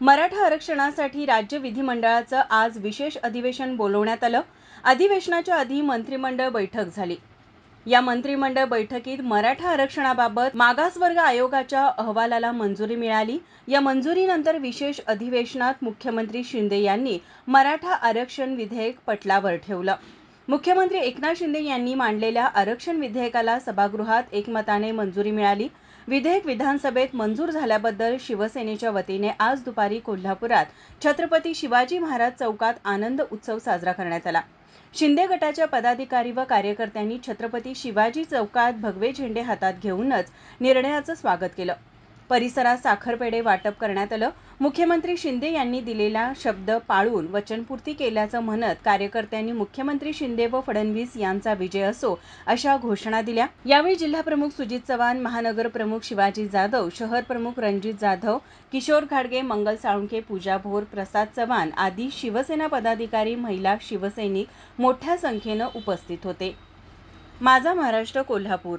मराठा आरक्षणासाठी राज्य विधिमंडळाचं आज विशेष अधिवेशन बोलवण्यात आलं. अधिवेशनाच्या आधी मंत्रिमंडळ बैठक झाली. या मंत्रिमंडळ बैठकीत मराठा आरक्षणाबाबत मागासवर्ग आयोगाच्या अहवालाला मंजुरी मिळाली. या मंजुरीनंतर विशेष अधिवेशनात मुख्यमंत्री शिंदे यांनी मराठा आरक्षण विधेयक पटलावर ठेवलं. मुख्यमंत्री एकनाथ शिंदे यांनी मांडलेल्या आरक्षण विधेयकाला सभागृहात एकमताने मंजुरी मिळाली. विधेयक विधानसभेत मंजूर झाल्याबद्दल शिवसेनेच्या वतीने आज दुपारी कोल्हापुरात छत्रपती शिवाजी महाराज चौकात आनंद उत्सव साजरा करण्यात आला. शिंदे गटाच्या पदाधिकारी व कार्यकर्त्यांनी छत्रपती शिवाजी चौकात भगवे झेंडे हातात घेऊनच निर्णयाचं स्वागत केलं. परिसरात साखरपेढे वाटप करण्यात आलं. मुख्यमंत्री शिंदे यांनी दिलेला शब्द पाळून वचनपूर्ती केल्याचं म्हणत कार्यकर्त्यांनी मुख्यमंत्री शिंदे व फडणवीस यांचा विजय असो अशा घोषणा दिल्या. यावेळी जिल्हाप्रमुख सुजित चव्हाण महानगर प्रमुख शिवाजी जाधव शहर प्रमुख रणजित जाधव किशोर घाडगे मंगल साळुंके पूजा भोर प्रसाद चव्हाण आदी शिवसेना पदाधिकारी महिला शिवसैनिक मोठ्या संख्येनं उपस्थित होते. माझा महाराष्ट्र कोल्हापूर.